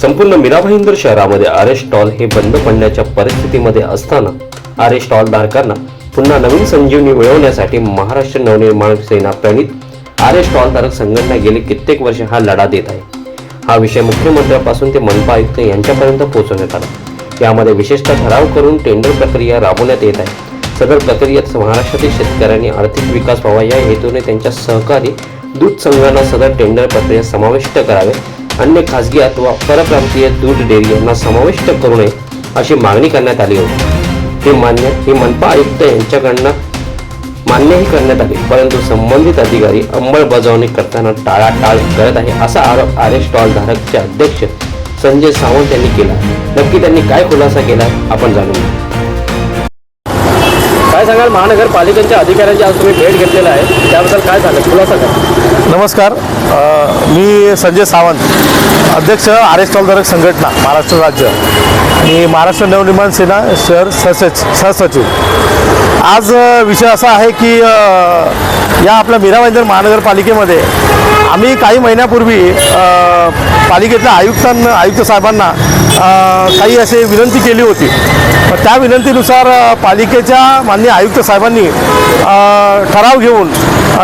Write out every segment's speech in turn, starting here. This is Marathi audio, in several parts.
संपूर्ण मीरा भाईंदर शहरामध्ये आर एस स्टॉल हे बंद पडण्याच्या परिस्थितीमध्ये असताना आर एस स्टॉल धारकांना पुन्हा नवीन संजीवनी मिळवण्यासाठी महाराष्ट्र नवनिर्माण सेना प्रणित आर एस स्टॉल धारक संघटना गेली कित्येक वर्ष हा लढा देत आहे. हा विषय मुख्यमंत्र्यापासून ते मनपा आयुक्त यांच्यापर्यंत पोहोचवण्यात आला. यामध्ये विशेषतः ठराव करून टेंडर प्रक्रिया राबवण्यात येत आहे. सदर प्रक्रियेत महाराष्ट्रातील शेतकऱ्यांनी आर्थिक विकास व्हावा या हेतूने त्यांच्या सहकारी दूध संघांना सदर टेंडर प्रक्रिया समाविष्ट करावे. अन्य खासगी अथवा परप्रांतीय दूध डेअरी यांना समाविष्ट करू नये अशी मागणी करण्यात आली होती. हे मान्य हे मनपा आयुक्त यांच्याकडनं मान्यही करण्यात आले परंतु संबंधित अधिकारी अंमलबजावणी करताना टाळाटाळ करत आहे असा आरोप आर एस स्टॉल धारकचे अध्यक्ष संजय सावंत यांनी केला. नक्की त्यांनी काय खुलासा केला आपण जाणून काय सांगाल? महानगरपालिकेच्या अधिकाऱ्यांची आज तुम्ही भेट घेतलेला आहे. त्याबद्दल काय सांगाल? खुलासा करा. नमस्कार. मी संजय सावंत अध्यक्ष आर एस टॉलधारक संघटना महाराष्ट्र राज्य. आणि महाराष्ट्र नवनिर्माण सेना शहर सहसच सहसचिव. आज विषय असा आहे की या आपल्या मीरा भाईंदर महानगरपालिकेमध्ये आम्ही काही महिन्यापूर्वी पालिकेतल्या आयुक्तांना आयुक्त साहेबांना काही असे विनंती केली होती. पण त्या विनंतीनुसार पालिकेच्या माननीय आयुक्त साहेबांनी ठराव घेऊन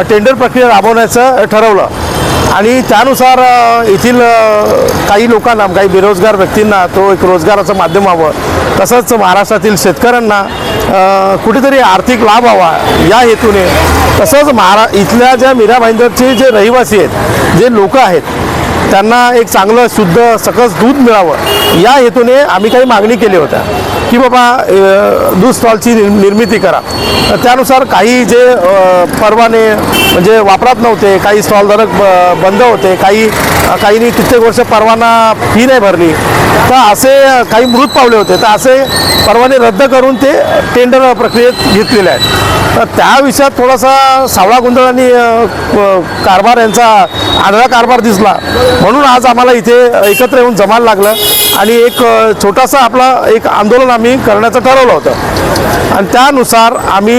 टेंडर प्रक्रिया राबवण्याचं ठरवलं. आणि त्यानुसार येथील काही लोकांना काही बेरोजगार व्यक्तींना तो एक रोजगाराचं माध्यम व्हावं. तसंच महाराष्ट्रातील शेतकऱ्यांना कुठेतरी आर्थिक लाभ व्हावा या हेतूने. तसंच महारा इथल्या ज्या मीरा भाईंदरचे जे रहिवासी आहेत जे लोक आहेत त्यांना एक चांगलं शुद्ध सकस दूध मिळावं. या हेतूने आम्ही काही मागणी केली होत्या. की बाबा दूध स्टॉलची निर्मिती करा. त्यानुसार काही जे परवाने म्हणजे वापरात नव्हते काही स्टॉलधारक ब बंद होते काही काहींनी कित्येक वर्ष परवाना फी नाही भरली. तर असे काही मृत पावले होते. तर असे परवाने रद्द करून ते टेंडर प्रक्रियेत घेतलेले आहेत. तर त्या विषयात थोडासा सावळा गोंधळ आणि कारभार यांचा आंधळा कारभार दिसला. म्हणून आज आम्हाला इथे एकत्र येऊन जमायला लागलं आणि एक छोटासा आपला एक आंदोलन आम्ही करण्याचं ठरवलं होतं. आणि त्यानुसार आम्ही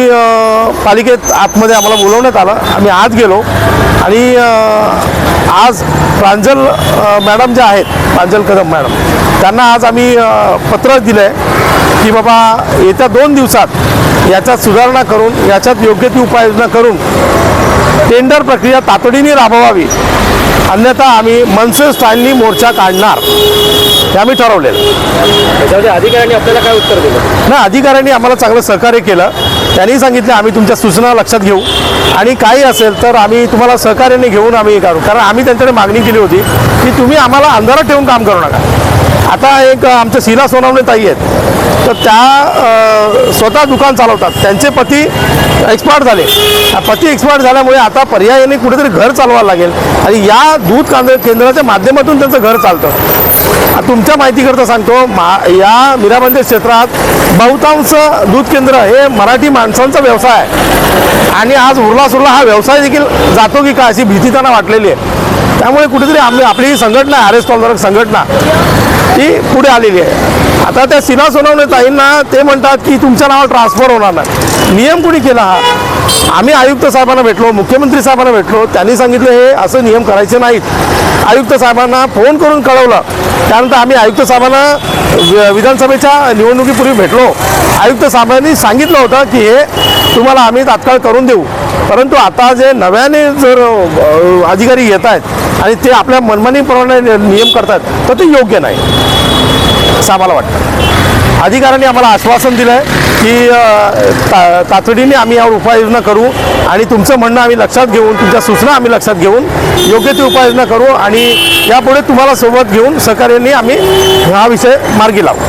पालिकेत आतमध्ये आम्हाला बोलवण्यात आलं. आम्ही आत गेलो आणि आज प्रांजल मॅडम ज्या आहेत प्रांजल कदम मॅडम त्यांना आज आम्ही पत्र दिलं आहे की बाबा येत्या दोन दिवसात याच्यात सुधारणा करून याच्यात योग्य ती उपाययोजना करून टेंडर प्रक्रिया तातडीने राबवावी. अन्यथा आम्ही मनसे स्टाईलनी मोर्चा काढणार. हे आम्ही ठरवलेलं. त्याच्यामध्ये अधिकाऱ्यांनी आपल्याला काय उत्तर दिलं? ना अधिकाऱ्यांनी आम्हाला चांगलं सहकार्य केलं. त्यांनी सांगितलं आम्ही तुमच्या सूचना लक्षात घेऊ. आणि काही असेल तर आम्ही तुम्हाला सहकार्याने घेऊन आम्ही करू. कारण आम्ही त्यांच्याकडे मागणी केली होती की तुम्ही आम्हाला अंधारात ठेवून काम करू नका. आता एक आमच्या शिला सोनावणे ताई आहेत. तर त्या स्वतः दुकान चालवतात. त्यांचे पती एक्सपायर झाले. पती एक्सपायर झाल्यामुळे आता पर्यायाने कुठेतरी घर चालवायला लागेल. आणि या दूध कांद केंद्राच्या माध्यमातून त्यांचं घर चालतं. तुमच्या माहितीकरता सांगतो मा या मीराबंदे क्षेत्रात बहुतांश दूध केंद्र हे मराठी माणसांचा व्यवसाय आहे. आणि आज उरला सुरला हा व्यवसाय देखील जातो की काय अशी भीती त्यांना वाटलेली आहे. त्यामुळे कुठेतरी आम्ही आपली ही संघटना आर एस संघटना ती पुढे आलेली आहे. आता त्या सिना सोनवणे ताईंना ते म्हणतात की तुमच्या नावावर ट्रान्सफर होणार नाही. नियम कुणी केला हा? आम्ही आयुक्त साहेबांना भेटलो मुख्यमंत्री साहेबांना भेटलो. त्यांनी सांगितलं हे असं नियम करायचे नाहीत. आयुक्त साहेबांना फोन करून कळवलं. त्यानंतर आम्ही आयुक्त साहेबांना विधानसभेच्या निवडणुकीपूर्वी भेटलो. आयुक्त साहेबांनी सांगितलं होतं की हे तुम्हाला आम्ही तात्काळ करून देऊ. परंतु आता जे नव्याने जर अधिकारी येत आहेत आणि ते आपल्या मनमानीप्रमाणे नियम करतात तर ते योग्य नाही. असं आम्हाला वाटतं. अधिकाऱ्यांनी आम्हाला आश्वासन दिलं आहे की ता तातडीने आम्ही यावर उपाययोजना करू आणि तुमचं म्हणणं आम्ही लक्षात घेऊन तुमच्या सूचना आम्ही लक्षात घेऊन योग्य ती उपाययोजना करू आणि यापुढे तुम्हाला सोबत घेऊन सहकार्याने आम्ही हा विषय मार्गी लावू.